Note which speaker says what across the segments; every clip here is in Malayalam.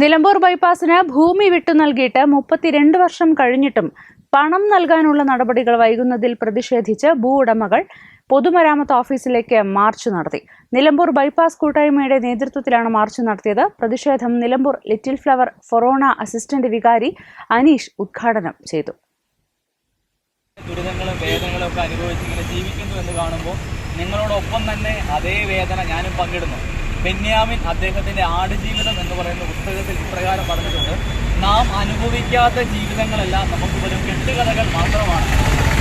Speaker 1: Nilambur ബൈപ്പാസിന് ഭൂമി വിട്ടു നൽകിയിട്ട് മുപ്പത്തിരണ്ട് വർഷം കഴിഞ്ഞിട്ടും പണം നൽകാനുള്ള നടപടികൾ വൈകുന്നതിൽ പ്രതിഷേധിച്ച് ഭൂ ഉടമകൾ പൊതുമരാമത്ത് ഓഫീസിലേക്ക് മാർച്ച് നടത്തി. നിലമ്പൂർ ബൈപ്പാസ് കൂട്ടായ്മയുടെ നേതൃത്വത്തിലാണ് മാർച്ച് നടത്തിയത്. പ്രതിഷേധം Nilambur little flower forane assistant വികാരി അനീഷ് ഉദ്ഘാടനം ചെയ്തു.
Speaker 2: ദുരിതങ്ങളും വേദനകളും ഒക്കെ അനുഭവിച്ച് ഇങ്ങനെ ജീവിക്കുന്നു എന്ന് കാണുമ്പോൾ നിങ്ങളോടൊപ്പം തന്നെ അതേ വേദന ഞാനും പങ്കിടുന്നു. ബെന്യാമിൻ അദ്ദേഹത്തിന്റെ ആടുജീവിതം എന്ന് പറയുന്ന പുസ്തകത്തിൽ ഇപ്രകാരം പറഞ്ഞിട്ടുണ്ട്. നാം അനുഭവിക്കാത്ത ജീവിതങ്ങളെല്ലാം നമുക്ക് വരും കെട്ടുകഥകൾ മാത്രമാണ്.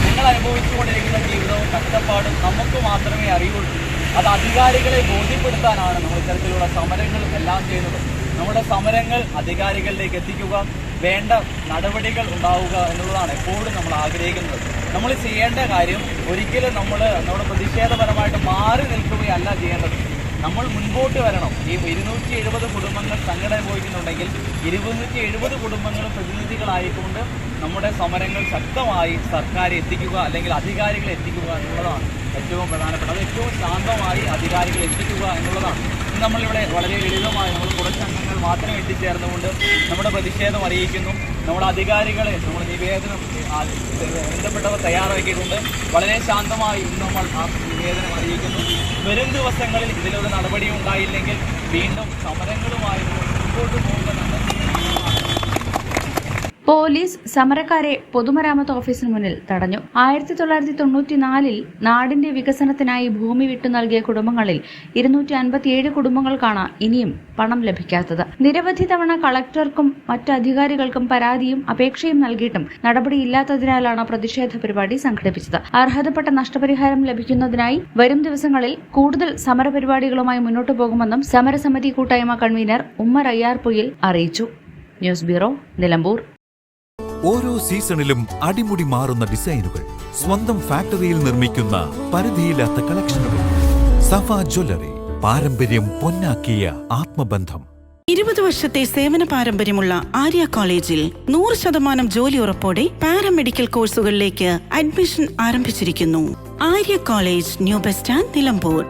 Speaker 2: നിങ്ങൾ അനുഭവിച്ചുകൊണ്ടിരിക്കുന്ന ജീവിതവും കഷ്ടപ്പാടും നമുക്ക് മാത്രമേ അറിയുള്ളൂ. അത് അധികാരികളെ ബോധ്യപ്പെടുത്താനാണ് നമ്മൾ ഇത്തരത്തിലുള്ള സമരങ്ങൾ എല്ലാം ചെയ്യുന്നത്. നമ്മുടെ സമരങ്ങൾ അധികാരികളിലേക്ക് എത്തിക്കുക വേണ്ട നടപടികൾ ഉണ്ടാവുക എന്നുള്ളതാണ് എപ്പോഴും നമ്മൾ ആഗ്രഹിക്കുന്നത്. നമ്മൾ ചെയ്യേണ്ട കാര്യം ഒരിക്കലും നമ്മൾ നമ്മുടെ പ്രതിഷേധപരമായിട്ട് മാറി നിൽക്കുകയല്ല ചെയ്യേണ്ടത്. നമ്മൾ മുൻപോട്ട് വരണം. ഈ ഇരുന്നൂറ്റി എഴുപത് കുടുംബങ്ങൾ സംഘടന പോയിട്ടുണ്ടെങ്കിൽ ഇരുന്നൂറ്റി എഴുപത് കുടുംബങ്ങളും പ്രതിനിധികളായിക്കൊണ്ട് നമ്മുടെ സമരങ്ങൾ ശക്തമായി സർക്കാർ എത്തിക്കുക അല്ലെങ്കിൽ അധികാരികളെ എത്തിക്കുക എന്നുള്ളതാണ് ഏറ്റവും പ്രധാനപ്പെട്ടത്. ഏറ്റവും ശാന്തമായി അധികാരികളെ എത്തിക്കുക എന്നുള്ളതാണ്. നമ്മളിവിടെ വളരെ ലളിതമായി നമ്മൾ കുറച്ച് അംഗങ്ങൾ മാത്രം എത്തിച്ചേർന്നുകൊണ്ട് നമ്മുടെ പ്രതിഷേധം അറിയിക്കുന്നു. നമ്മുടെ അധികാരികളെ നമ്മൾ നിവേദനം ബന്ധപ്പെട്ടവർ തയ്യാറാക്കിയിട്ടുണ്ട്. വളരെ ശാന്തമായി ഇന്ന് നമ്മൾ ആ നിവേദനം അറിയിക്കുന്നു. വരും ദിവസങ്ങളിൽ ഇതിലൊരു നടപടി ഉണ്ടായില്ലെങ്കിൽ വീണ്ടും സമരങ്ങളുമായി മുമ്പോട്ട് പോകുന്നതാണ്
Speaker 1: പോലീസ് സമരക്കാരെ പൊതുമരാമത്ത് ഓഫീസിന് മുന്നിൽ തടഞ്ഞു. ആയിരത്തി തൊള്ളായിരത്തി തൊണ്ണൂറ്റിനാലിൽ നാടിന്റെ വികസനത്തിനായി ഭൂമി വിട്ടു നൽകിയ കുടുംബങ്ങളിൽ ഇരുന്നൂറ്റി അൻപത്തിയേഴ് കുടുംബങ്ങൾക്കാണ് ഇനിയും പണം ലഭിക്കാത്തത്. നിരവധി തവണ കളക്ടർക്കും മറ്റ് അധികാരികൾക്കും പരാതിയും അപേക്ഷയും നൽകിയിട്ടും നടപടിയില്ലാത്തതിനാലാണ് പ്രതിഷേധ പരിപാടി സംഘടിപ്പിച്ചത്. അർഹതപ്പെട്ട നഷ്ടപരിഹാരം ലഭിക്കുന്നതിനായി വരും ദിവസങ്ങളിൽ കൂടുതൽ സമരപരിപാടികളുമായി മുന്നോട്ടു പോകുമെന്നും സമരസമിതി കൂട്ടായ്മ കൺവീനർ ഉമ്മർ അയ്യാർപൊയിൽ അറിയിച്ചു. News bureau Nilambur.
Speaker 3: ഓരോ സീസണിലും അടിമുടി മാറുന്ന ഡിസൈനുകൾ സ്വന്തം ഫാക്ടറിയിൽ നിർമ്മിക്കുന്ന പരിധിയില്ലാത്ത കളക്ഷനുകൾ. സഫ ജ്വല്ലറി പാരമ്പര്യം പൊന്നാക്കിയ ആത്മബന്ധം.
Speaker 4: ഇരുപത് വർഷത്തെ സേവന പാരമ്പര്യമുള്ള ആര്യ കോളേജിൽ നൂറ് ശതമാനം ജോലി ഉറപ്പോടെ പാരാമെഡിക്കൽ കോഴ്സുകളിലേക്ക് അഡ്മിഷൻ ആരംഭിച്ചിരിക്കുന്നു. Arya college new bus stand Nilambur.